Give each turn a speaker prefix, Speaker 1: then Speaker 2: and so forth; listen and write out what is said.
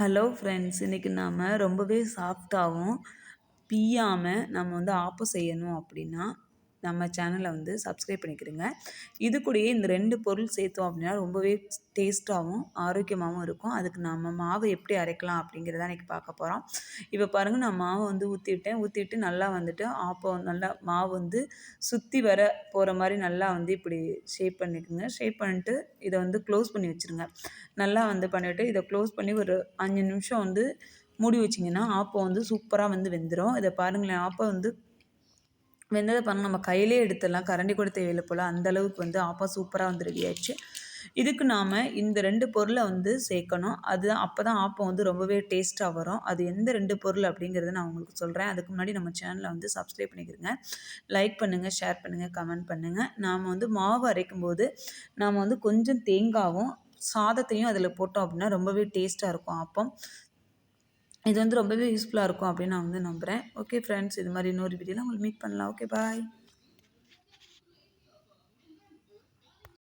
Speaker 1: Hello friends இன்றைக்கி நாம் ரொம்பவே சாஃப்டாகவும் பிய்யாமல் நம்ம வந்து ஆப்பம் செய்யணும் அப்படின்னா நம்ம சேனலை வந்து சப்ஸ்கிரைப் பண்ணிக்கிறோங்க இது கூடயே இந்த ரெண்டு பொருள் சேர்த்தோம் அப்படின்னா ரொம்பவே டேஸ்ட்டாகவும் ஆரோக்கியமாகவும் இருக்கும். அதுக்கு நம்ம மாவு எப்படி அரைக்கலாம் அப்படிங்கிறத இன்றைக்கி பார்க்க போகிறோம் இப்போ பாருங்கள் நான் மாவை வந்து ஊற்றிட்டேன் ஊற்றிட்டு நல்லா வந்துட்டு ஆப்பம் நல்லா மாவு வந்து சுற்றி வர போகிற மாதிரி நல்லா வந்து இப்படி ஷேப் பண்ணிக்கோங்க. ஷேப் பண்ணிட்டு இதை வந்து க்ளோஸ் பண்ணி வச்சுருங்க. நல்லா வந்து பண்ணிவிட்டு இதை க்ளோஸ் பண்ணி ஒரு அஞ்சு நிமிஷம் வந்து மூடி வச்சிங்கன்னா ஆப்பம் வந்து சூப்பராக வந்து வெந்துடும் இதை பாருங்களேன் ஆப்பம் வந்து வெந்ததை பாருங்கள் நம்ம கையிலே எடுத்துடலாம். கரண்டி கூட தேவையில்லை போல் அந்தளவுக்கு வந்து ஆப்பம் சூப்பராக வந்து ரெடி ஆயிடுச்சு. இதுக்கு நாம் இந்த ரெண்டு பொருளை வந்து சேர்க்கணும். அது அப்போ தான் ஆப்பம் வந்து ரொம்பவே டேஸ்ட்டாக வரும். அது எந்த ரெண்டு பொருள் அப்படிங்கிறத நான் உங்களுக்கு சொல்கிறேன் அதுக்கு முன்னாடி நம்ம சேனலை வந்து சப்ஸ்கிரைப் பண்ணிக்கிறங்க லைக் பண்ணுங்கள் ஷேர் பண்ணுங்கள் கமெண்ட் பண்ணுங்கள் நாம் வந்து மாவு அரைக்கும் போது நாம் வந்து கொஞ்சம் தேங்காவும் சாதத்தையும் அதில் போட்டோம் அப்படின்னா ரொம்பவே டேஸ்ட்டாக இருக்கும் அப்பம் இது வந்து ரொம்பவே யூஸ்ஃபுல்லாக இருக்கும் அப்படின்னு நான் வந்து நம்புகிறேன் ஓகே ஃப்ரெண்ட்ஸ் இது மாதிரி இன்னொரு வீடியோவில் உங்களுக்கு மீட் பண்ணலாம். Okay bye